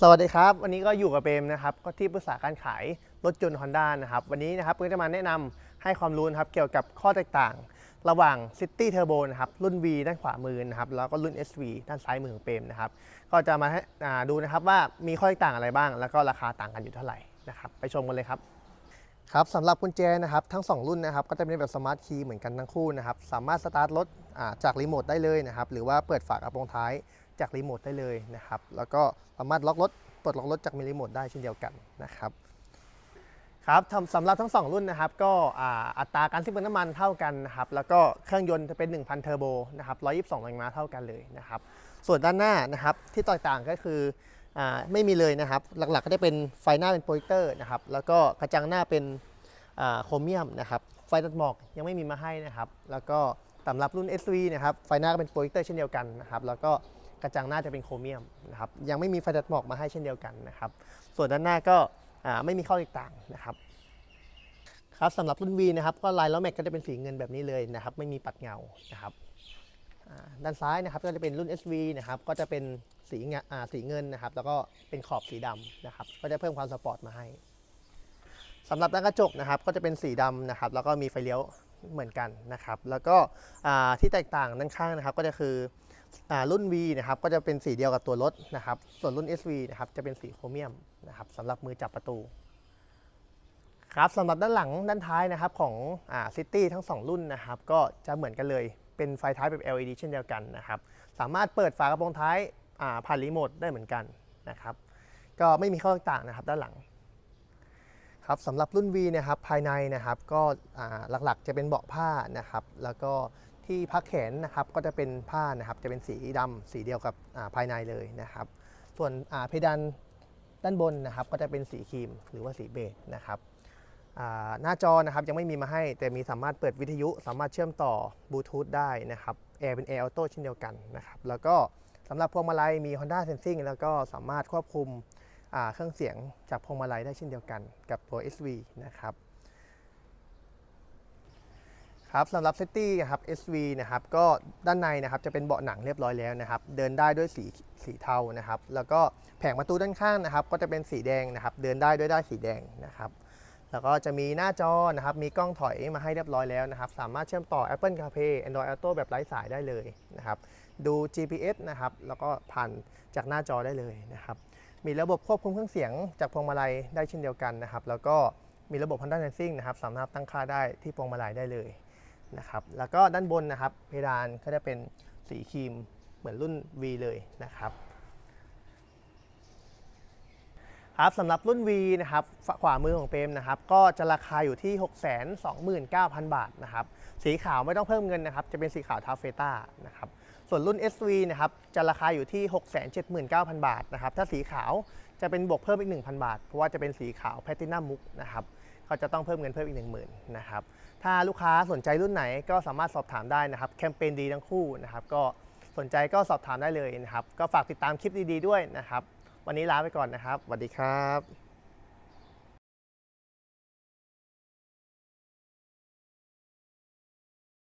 สวัสดีครับ วันนี้ก็อยู่กับเปรมนะครับก็ที่ปรึกษาการขายรถยนต์ Honda นะครับ วันนี้นะครับก็จะมาแนะนำให้ความรู้นะครับเกี่ยวกับข้อแตกต่าง ระหว่าง City Turbo นะครับรุ่น V ด้านขวามือนะครับแล้วก็รุ่น SV ด้านซ้ายมือของเปรมนะครับ ก็จะมาให้อ่าดูนะครับว่ามีข้อแตกต่างอะไรบ้าง แล้วก็ราคาต่างกันอยู่เท่าไหร่นะครับ ไปชมกันเลยครับครับสำหรับกุญแจนะครับทั้ง 2 รุ่นนะครับก็จะเป็นแบบสมาร์ทคีย์เหมือนกันทั้งคู่นะครับสามารถสตาร์ทรถอ่าจากรีโมทได้เลยนะครับหรือว่าเปิดฝากระโปรงท้าย จากรีโมทได้เลยนะครับ แล้วก็สามารถล็อกรถปลดล็อกรถจากมีรีโมทได้เช่นเดียวกันนะครับครับสำหรับทั้ง 2 รุ่นนะครับ ก็อัตราการสิ้นเปลืองน้ำมันเท่ากันนะครับ แล้วก็เครื่องยนต์จะเป็น 1,000 เทอร์โบนะครับ122แรงม้าเท่ากันเลยนะครับ ส่วนด้านหน้านะครับที่แตกต่างก็คืออไม่มีเลยนะครับ หลักๆก็จะเป็นไฟหน้าเป็นโปรเจคเตอร์นะครับ แล้วก็กระจังหน้าเป็นโครเมียมนะครับ ไฟตัดหมอกยังไม่มีมาให้นะครับ แล้วก็สำหรับรุ่น SV นะครับ ไฟหน้าก็เป็นโปรเจคเตอร์เช่นเดียวกันนะครับ แล้วก็ ระจังหน้าจะเป็นโครเมียมนะครับยังไม่มีไฟตัดหมอกมาให้เช่นเดียวกันนะครับ ส่วนด้านหน้าก็ไม่มีข้อแตกต่างนะครับครับสำหรับรุ่น V นะครับก็ลายล้อแม็กก็จะเป็นสีเงินแบบนี้เลยนะครับ ไม่มีปัดเงานะครับด้านซ้ายนะครับก็จะเป็นรุ่น SV นะครับก็จะเป็นสีเงาอ่าสีเงินนะครับ แล้วก็เป็นขอบสีดำนะครับ ก็จะเพิ่มความสปอร์ตมาให้สำหรับด้านกระจกนะครับ ก็จะเป็นสีดำนะครับ แล้วก็มีไฟเลี้ยวเหมือนกันนะครับ แล้วก็ที่แตกต่างด้านข้างนะครับ ก็จะคือ รุ่น V นะครับก็จะเป็นสีเดียวกับตัวรถนะครับส่วนรุ่น SV นะครับจะเป็นสีโครเมียมนะครับสำหรับมือจับประตูครับสำหรับด้านหลังด้านท้ายนะครับของซิตี้ทั้ง 2 รุ่นนะครับก็จะเหมือนกันเลยเป็นไฟท้ายแบบ LED เช่นเดียวกันนะครับสามารถเปิดฝากระโปรงท้ายาผ่านรีโมทได้เหมือนกันนะครับก็ไม่มีข้อต่างนะครับด้านหลังครับสำหรับรุ่น V นะครับภายในนะครับก็หลักๆจะเป็นเบาะผ้านะครับแล้วก็ ที่พักแขนนะครับก็จะเป็นผ้านะครับจะเป็นสีดำสีเดียวกับภายในเลยนะครับ ส่วนเพดานด้านบนนะครับก็จะเป็นสีครีมหรือว่าสีเบจนะครับหน้าจอนะครับยังไม่มีมาให้ แต่มีสามารถเปิดวิทยุ สามารถเชื่อมต่อบลูทูธได้นะครับแอร์เป็นแอร์ออโต้เช่นเดียวกันนะครับแล้วก็สำหรับพวงมาลัยมี Honda Sensing แล้วก็สามารถควบคุมเครื่องเสียงจากพวงมาลัยได้เช่นเดียวกันกับตัว SV นะครับ ครับสำหรับ City นะครับ SV นะครับก็ด้านในนะครับจะเป็นเบาะหนังเรียบร้อยแล้วนะครับ เดินได้ด้วยสีสีเทานะครับ แล้วก็แผงประตูด้านข้างนะครับ ก็จะเป็นสีแดงนะครับ เดินได้ด้วยได้ายสีแดงนะครับ แล้วก็จะมีหน้าจอนะครับ มีกล้องถอยมาให้เรียบร้อยแล้วนะครับ สามารถเชื่อมต่อ Apple CarPlay Android Auto แบบไร้สายได้เลยนะครับ ดู GPS นะครับ แล้วก็ผ่านจากหน้าจอได้เลยนะครับ มีระบบควบคุมเครื่องเสียงจากพวงมาลัยได้เช่นเดียวกันนะครับ แล้วก็มีระบบ Honda Sensing นะครับ สามารถตั้งค่าได้ที่พวงมาลัยได้เลย นะครับแล้วก็ด้านบนนะครับเพดานก็จะเป็นสีครีมเหมือนรุ่น V เลยนะครับครับสำหรับรุ่น V นะครับขวามือของเปรมนะครับก็จะราคาอยู่ที่ 629,000 บาทนะครับสีขาวไม่ต้องเพิ่มเงินนะครับจะเป็นสีขาวทาเฟต้านะครับ ส่วนรุ่น SV นะครับจะราคาอยู่ที่ 679,000 บาทนะครับถ้าสีขาวจะเป็นบวกเพิ่มอีก 1,000 บาท เพราะว่าจะเป็นสีขาวแพลตินัมมุกนะครับก็จะต้องเพิ่มเงินเพิ่มอีก 10,000นะครับถ้าลูกค้าสนใจรุ่นไหนก็สามารถสอบถามได้นะครับแคมเปญดีทั้งคู่นะครับก็สนใจก็สอบถามได้เลยนะครับก็ฝากติดตามคลิปดีๆด้วยนะครับวันนี้ลาไปก่อนนะครับสวัสดีครับ